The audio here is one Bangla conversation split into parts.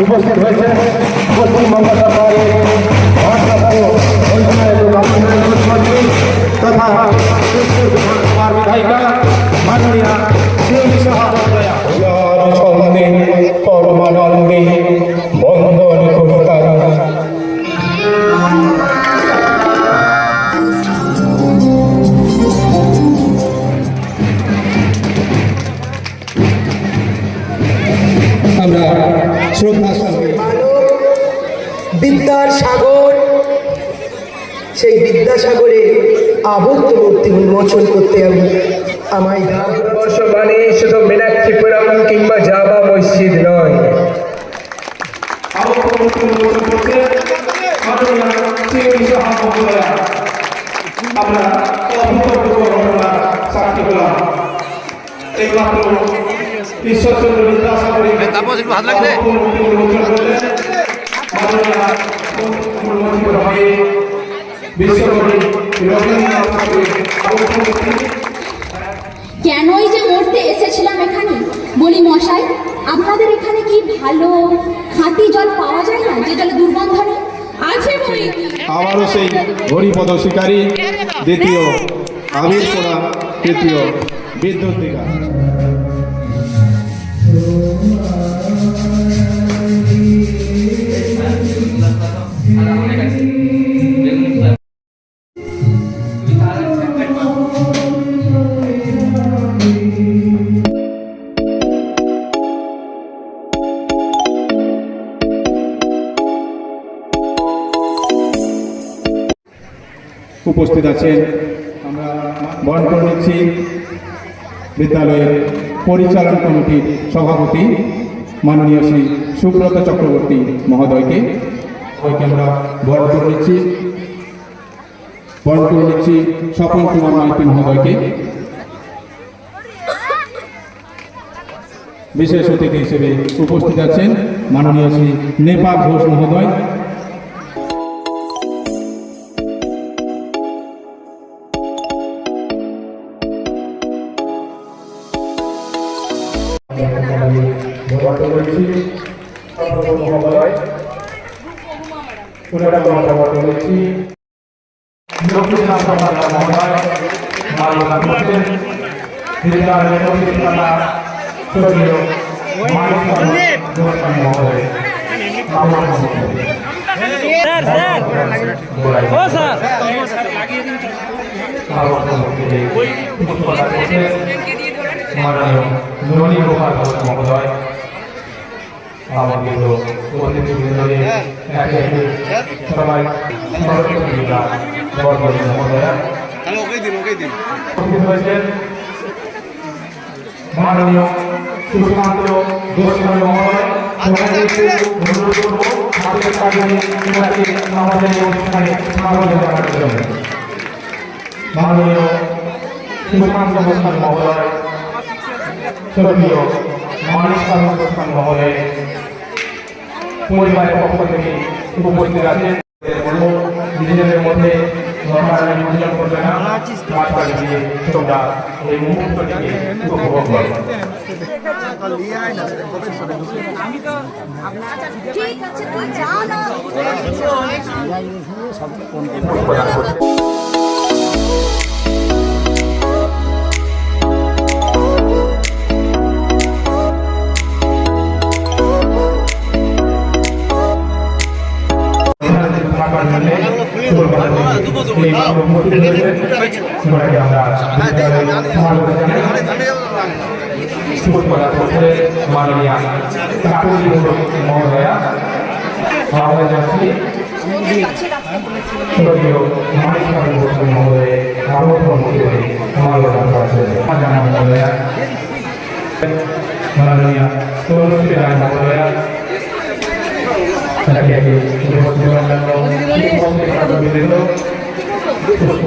উপস্থিত হয়েছে পশ্চিমবঙ্গ সরকারের রামচন্দ্র গোস্বামী তথা বিধায়িকা উন্মোচন করতে আমি আমায় দাও বর্ষবাণী শুধু মীনাক্ষীপুরম কিংবা জামা মসজিদ নয়। আমরা অভূতপূর্ব ঘটনা সাক্ষী হলাম। এইমাত্র ঈশ্বরচন্দ্র বিদ্যাসাগরী তাপস একটু হাত লাগবে বিশ্বকবি কেনই যে মরতে এসেছিলাম এখানে? বলি মশাই, আপনাদের এখানে কি ভালো খাঁটি জল পাওয়া যায় না? যে জলে দুর্গন্ধ আছে বই আবারও সেই হরিপদ শিকারী, দ্বিতীয় আবির তৃতীয় বিদ্যুৎ দীঘা উপস্থিত আছেন। আমরা বন্টন নিচ্ছি বিদ্যালয়ের পরিচালন কমিটির সভাপতি মাননীয় শ্রী সুব্রত চক্রবর্তী মহোদয়কে। ওইকে আমরা বন্টন নিচ্ছি। বন্টন নিচ্ছি স্বপন কুমার মাইতি মহোদয়কে। বিশেষ অতিথি হিসেবে উপস্থিত আছেন মাননীয় শ্রী নেপা ঘোষ মহোদয়। মাননীয় ননী গোপাল মহোদয় আমাদের অতিথিবৃন্দকে একে মাননীয় সুশান্ত গোস্বামী মহোদয় সবাইকে অনুরোধ করব আমাদের কাজে ওনাকে আমাদের অনুষ্ঠানে স্বাগত জানানোর জন্য। মাননীয় সুশান্ত গোস্বামী মহোদয় স্বর্গীয় মানিক সাধন গোস্বামী মহোদয় পরিবারের পক্ষ থেকে উপস্থিত আছেন। নিজেদের মধ্যে ধর্মায়ণ নিমন্ত্রণ করবে না। মাঝখানে দিয়ে তোমরা এই মুহূর্তটিকে উপভোগ করো। ঠিক আছে তুই যা না আমরা পুষ্পরা করতে মাননীয়া কাকুলি মহোদয়া যাচ্ছি স্বর্গীয় মানিক ঠাকুর মহোদয় করেছেন জানা মহোদয়া মাননীয়া তুলসী রায় মহোদয়া একে একে উপস্থিত হওয়ার জন্য উপস্থিত থাকবেন পুষ্প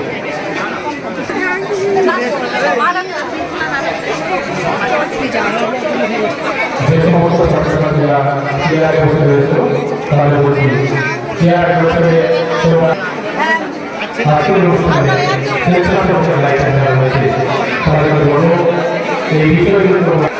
সমস্ত চট্টগ্রাম জেলা জেলায় বসে রয়েছে তাদের বলছি চেয়ার বছরে আজকের অনুষ্ঠানে এই বিষয়গুলো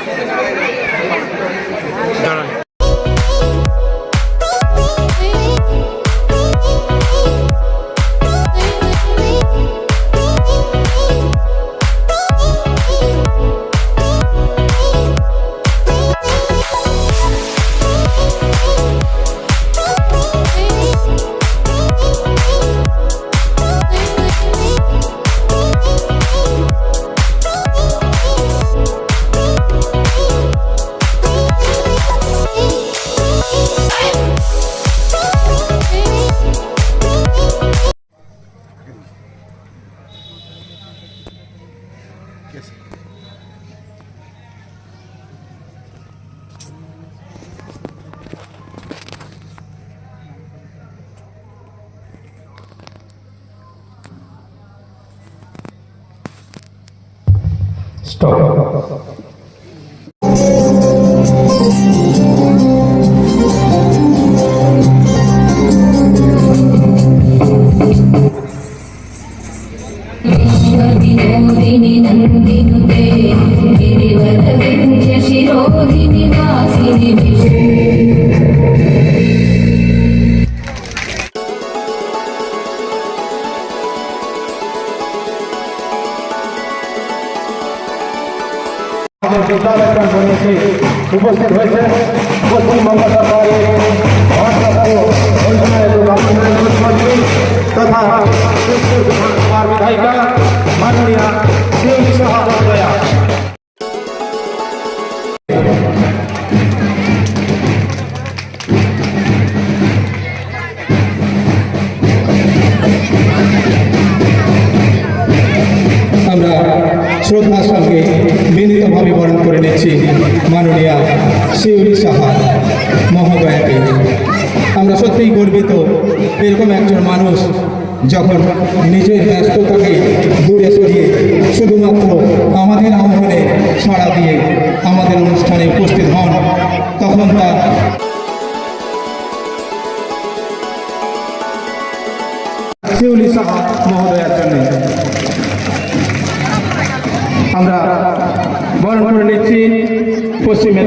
বিদ্যালয় এসে উপস্থিত হয়েছে পশ্চিমবঙ্গ সরকারের মুখ্যমন্ত্রী তথা বিধায়িকা মাননীয়া সিং সাহা শ্রদ্ধার সঙ্গে বিনীতভাবে বরণ করে নিচ্ছি মাননীয়া শিউরি সাহা মহোদয়াকে। আমরা সত্যিই গর্বিত, এরকম একজন মানুষ যখন নিজের ব্যস্ততাকে দূরে সরিয়ে শুধুমাত্র আমাদের আহ্বানে সাড়া দিয়ে আমাদের অনুষ্ঠানে উপস্থিত হন, তখন তার শিউলি সাহা মহোদয়ার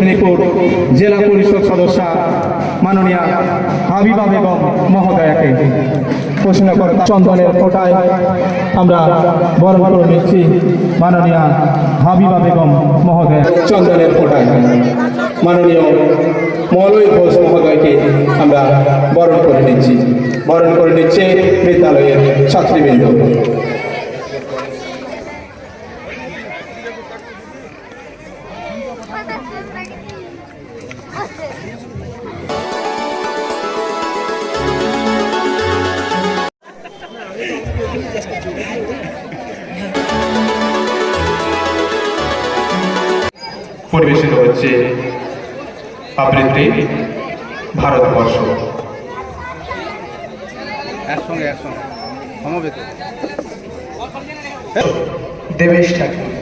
মেদিনীপুর জেলা পরিষদ সদস্য মাননীয় হাবিবা বেগম মহোদয়াকে প্রশ্ন করে, চন্দনের ফোটায় আমরা বরণ করে নিচ্ছি মাননীয়া হাবিবা বেগম মহোদয়া। চন্দনের ফোটায় মাননীয় মলয় ঘোষ মহোদয়কে আমরা বরণ করে নিচ্ছি। বরণ করে নিচ্ছে বিদ্যালয়ের ছাত্রীবৃন্দ। আবৃত্তি ভারতবর্ষ। একসঙ্গে একসঙ্গে। সমবেত। দেবেশ ঠাকুর।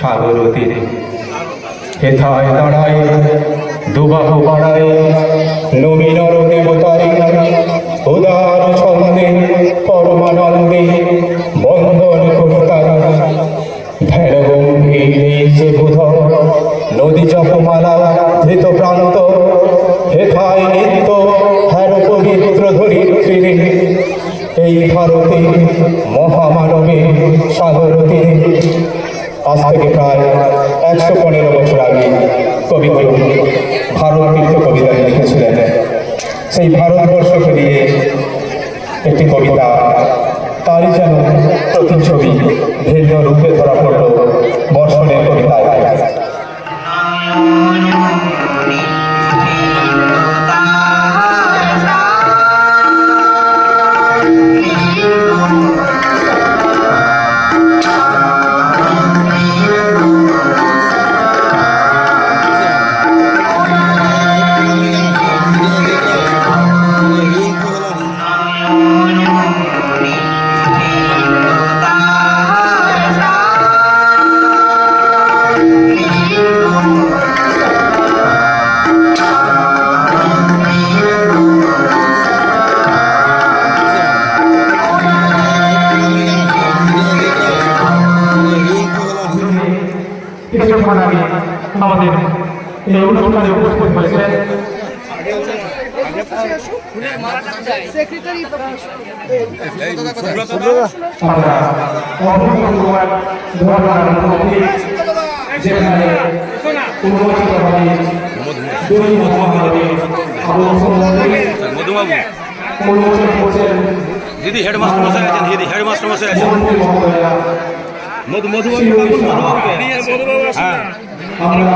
সাগর তীরে হেথায় দাঁড়ায় দুবাহ বাড়ায় নবীনর দেবতারে কবিতা তারই যেন প্রতিচ্ছবি ভিন্ন রূপে ধরা পড়ল বর্ষণের কবিতায়। আমাদের এই অনুষ্ঠানে উপস্থিত হয়েছিলেন যেখানে করছেন দিদি হেডমাস্টার মশাই আছেন দিদি হেডমাস্টার মশাই আছেন। মধু মধুবাবু হ্যাঁ। আমরা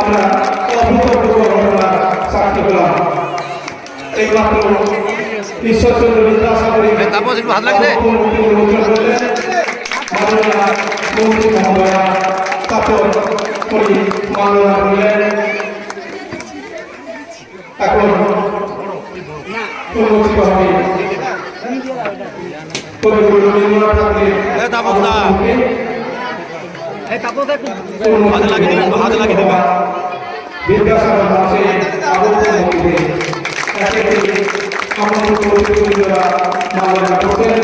আমরা অভূতপূর্ব ঘটনার সাক্ষী হলাম। এই ঈশ্বরচন্দ্র বিদ্যাসাগরের তাপস একটু হাত করলেন এখন হাত লাগিয়ে দেবেন, হাত লাগিয়ে দেবেন। বিদ্যাসাগর আবদ্ধ মধ্যে আমন্ত্রিত অতিথিবৃন্দরা মানবতা করছেন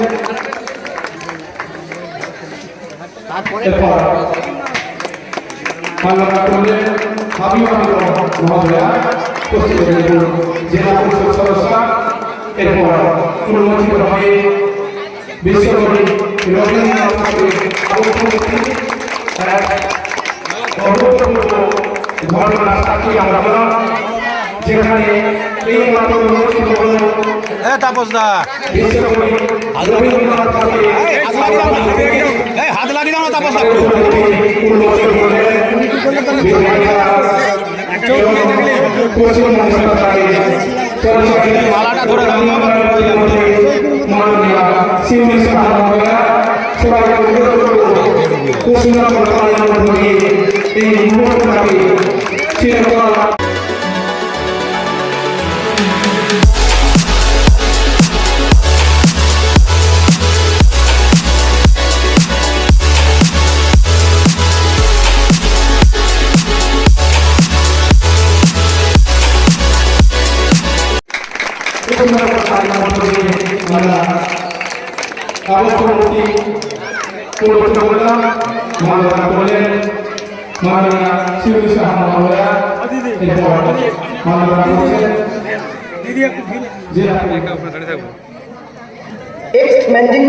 এরপর মানবতা করলেন হাবিব আমির মহোদয়া উপস্থিত জেলা পরিষদ সদস্য এরপর উন্মোচিত হয়ে বিশ্বকবি রবীন্দ্রনাথ ঠাকুরের আবদ্ধ এক অভূতপূর্ব ঘটনা সাক্ষী আমরা হলাম যেখানে এই মাত্র অনুষ্ঠিত হল এ তাপস দা বিশ্বকবি রবীন্দ্রনাথ ঠাকুরের এই হাত লাগিয়ে দাও না তাপস দা একটু। উন্মোচন করলেন বিধায়িকা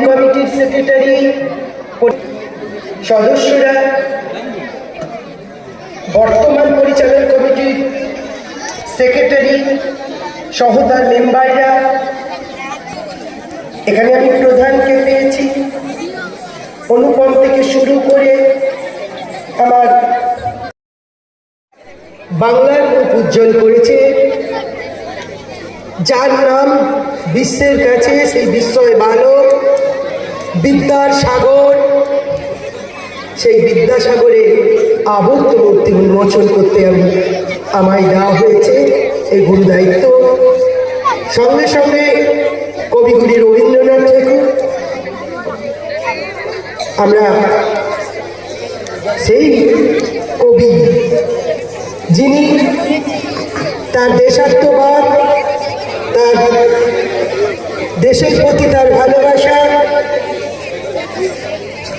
কমিটির সেক্রেটারি সদস্যরা বর্তমান পরিচালন কমিটির সেক্রেটারি সহ তার মেম্বাররা এখানে আমি প্রধানকে পেয়েছি। অনুপম থেকে শুরু করে আমার বাংলার মুখ উজ্জ্বল করেছে। যার নাম বিশ্বের কাছে সেই বিস্ময় বালক, বিদ্যার সাগর। সেই বিদ্যাসাগরে আবদ্ধ মূর্তি উন্মোচন করতে আমি আমায় দেওয়া হয়েছে এই গুরু দায়িত্ব। সঙ্গে সঙ্গে কবিগুলি রবীন্দ্রনাথ ঠাকুর আমরা সেই কবি যিনি তার দেশাত্মবাদ, তার দেশের প্রতি তার ভালোবাসা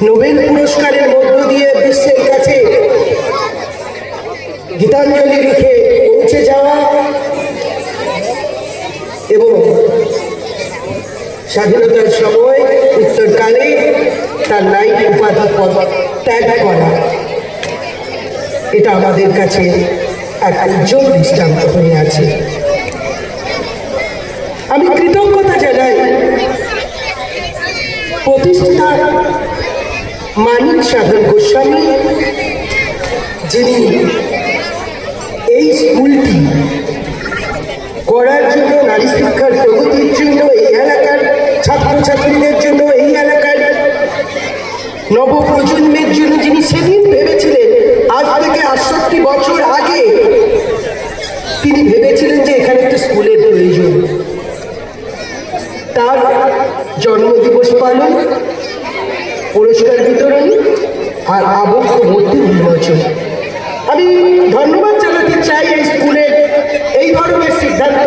নোবেল পুরস্কারের মধ্য দিয়ে বিশ্বের কাছে গীতাঞ্জলি লিখে পৌঁছে যাওয়া এবং স্বাধীনতার সময় উত্তরকালে তার নাইট উপাধি পদ ত্যাগ করা। এটা আমাদের কাছে এক উজ্জ্বল দৃষ্টান্ত হয়ে আছে। আমি কৃতজ্ঞতা জানাই প্রতিষ্ঠাতা মানিক সাধন গোস্বামী, যিনি এই স্কুলটি করার জন্য নারী শিক্ষার প্রগতির জন্য, এই এলাকার ছাত্রছাত্রীদের জন্য নবপ্রজন্মের জন্য যিনি সেদিন ভেবেছিলেন, আজ থেকে আটষট্টি বছর আগে তিনি ভেবেছিলেন যে এখানে একটা স্কুলের প্রয়োজন। তার জন্মদিবস পালন, পুরস্কার বিতরণ আর আবক্ষ মূর্তি উন্মোচন আমি ধন্যবাদ জানাতে চাই এই স্কুলের এই ধরনের সিদ্ধান্ত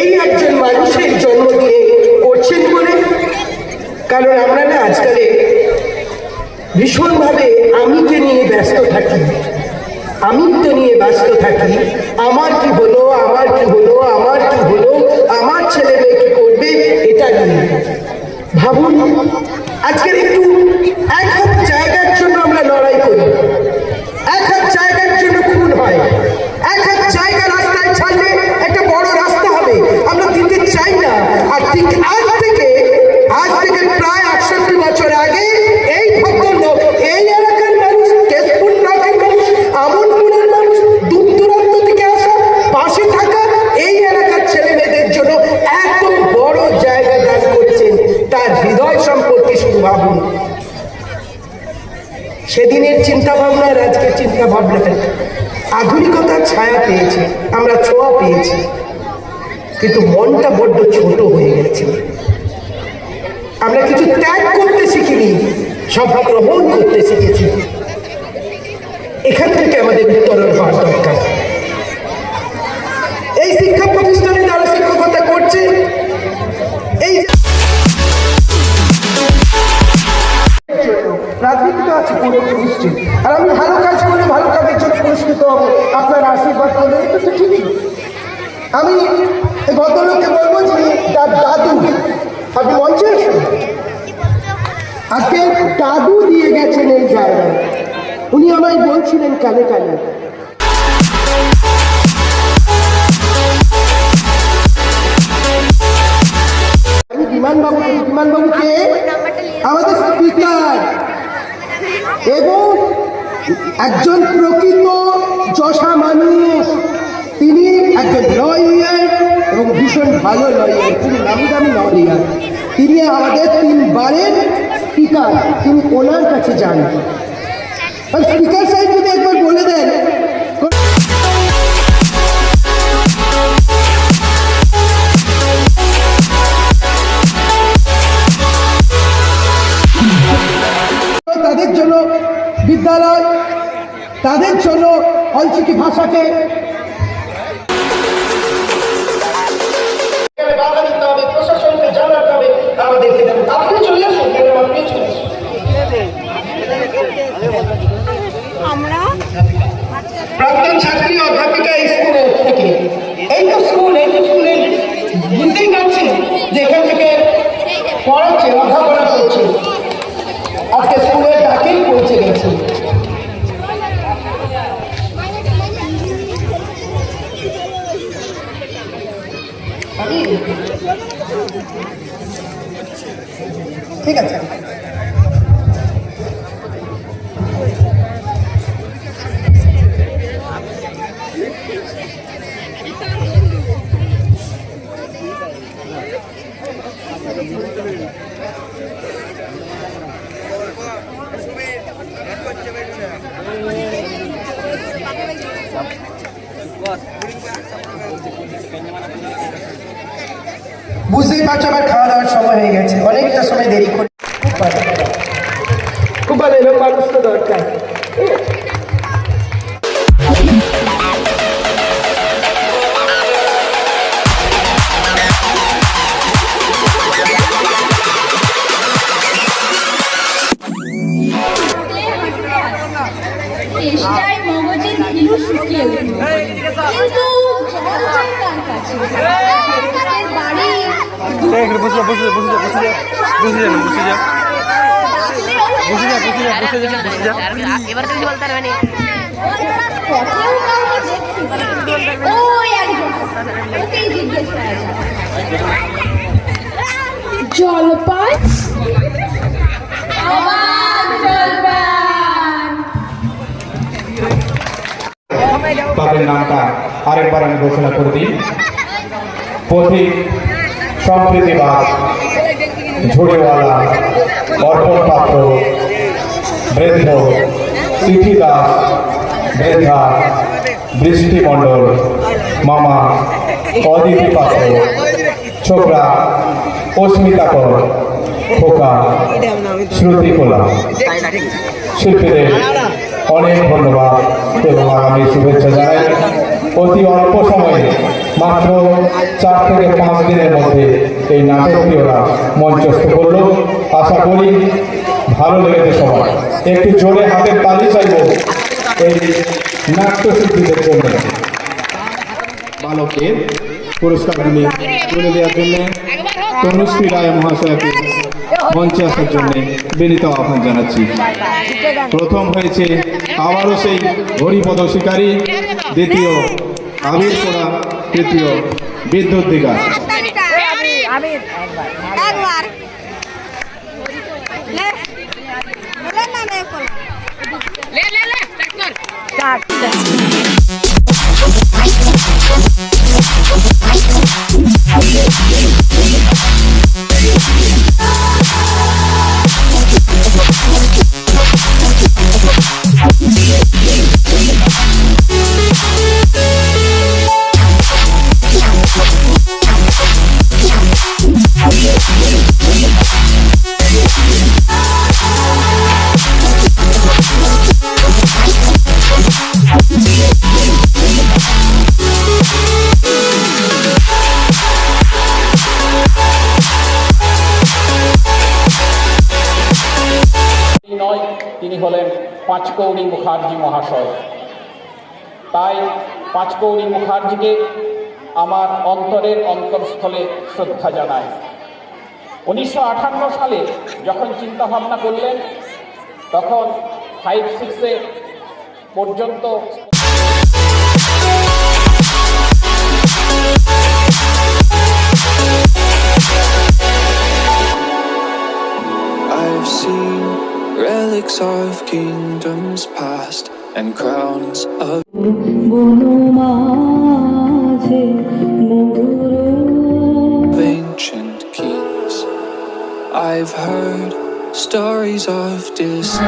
এই একজন মানুষের জন্ম দিয়ে করছেন বলে কারণ আমরা না আজকালে ভীষণভাবে আমিকে নিয়ে ব্যস্ত থাকি আমিত্ব নিয়ে ব্যস্ত থাকি, আমার কি হলো, আমার কি হলো, আমার কি হলো, আমার ছেলে মেয়ে কি করবে, এটা নিয়ে ভাবুন। আজকের একটু আধুনিকতার ছায়া পেয়েছে, আমরা ছোঁয়া পেয়েছি। কিন্তু মনটা বড্ড ছোট হয়ে গেছে। আমরা কিছু ত্যাগ করতে শিখিনি সব গ্রহণ করতে শিখেছি। এখান থেকে আমাদের উত্তরণ হওয়ার দরকার। এই শিক্ষা প্রতিষ্ঠানে যারা শিক্ষকতা করছে, এই যে রাজনীতিতে আছে পুরো আর আমি ভালো কাজ করলে ভালো কাজের জন্য পুরস্কৃত আপনার আশীর্বাদ করলে এটা তো ঠিকই। আমি এই ভদ্রলোককে বলব যে তার দাদু আপনি মঞ্চে আসুন আজকে দাদু দিয়ে গেছেন এই জায়গায়। উনি আমায় বলছিলেন কানে কানে। আমি বিমানবাবু বিমানবাবুকে আমাদের স্পিকার। এবং একজন প্রকৃত যশা মানুষ। তিনি একজন লয়ার এবং ভীষণ ভালো লয়ার। তিনি নামি দামি লয়ার। তিনি আমাদের তিনবারের স্পিকার তিনি ওনার কাছে যান। স্পিকার সাহেব যদি একবার বলে জন্য অলচিকি ভাষাকে ঠিক আছে। চেষ্টায় মগজের ধীরু শুকিয়ে উঠল কিন্তু জলজয় তার কাছে বাড়ি বুঝলে বুঝলে বুঝলে বুঝলে বুঝলে বুঝলে বসে যা বসে যা বসে যা বসে যা। এবার তুমি বলতে পারবে না। জলপাই। তাদের নামটা আরেকবার আমি ঘোষণা করে দিই। পথিক সম্প্রীতিবাদ ঝুড়িওয়ালা অর্পণ পাত্র বৃদ্ধ চিঠি দাস বৃদ্ধা বৃষ্টি মণ্ডল মামা, অদিতি পাত্র, ছোকরা, অস্মিতা কর, খোকা, শ্রুতি কোলা। শিল্পীদের অনেক ধন্যবাদ এবং আগামী শুভেচ্ছা জানাই। অতি অল্প সময়ে, মাত্র চার থেকে পাঁচ দিনের মধ্যে এই নাটকটি ওরা মঞ্চস্থ করল। আশা করি ভালো লেগেছে সবার। একটু জোরে হাতের তালি চাইব। এই নাট্যশিল্পীদের জন্য। বালকের পুরস্কারগুলি তুলে দেওয়ার জন্য, তনুশ্রী রায় মহাশয়কে মঞ্চে আসার জন্য বিনীত আহ্বান জানাচ্ছি। প্রথম হয়েছে আবারও সেই হরিপদ শিকারী, দ্বিতীয় আবির পোড়া, তৃতীয় বিদ্যুৎ দিঘা ले ले ले स्टार्ट कर स्टार्ट পাঁচকৌড়ি মুখার্জি মহাশয়। তাই পাঁচকৌড়ি মুখার্জিকে আমার অন্তরের অন্তরস্থলে শ্রদ্ধা জানায় উনিশশো সালে যখন চিন্তা ভাবনা করলেন, তখন ফাইভ সিক্সে পর্যন্ত I've seen relics of kingdoms past and crowns of ancient kings. I've heard stories of this.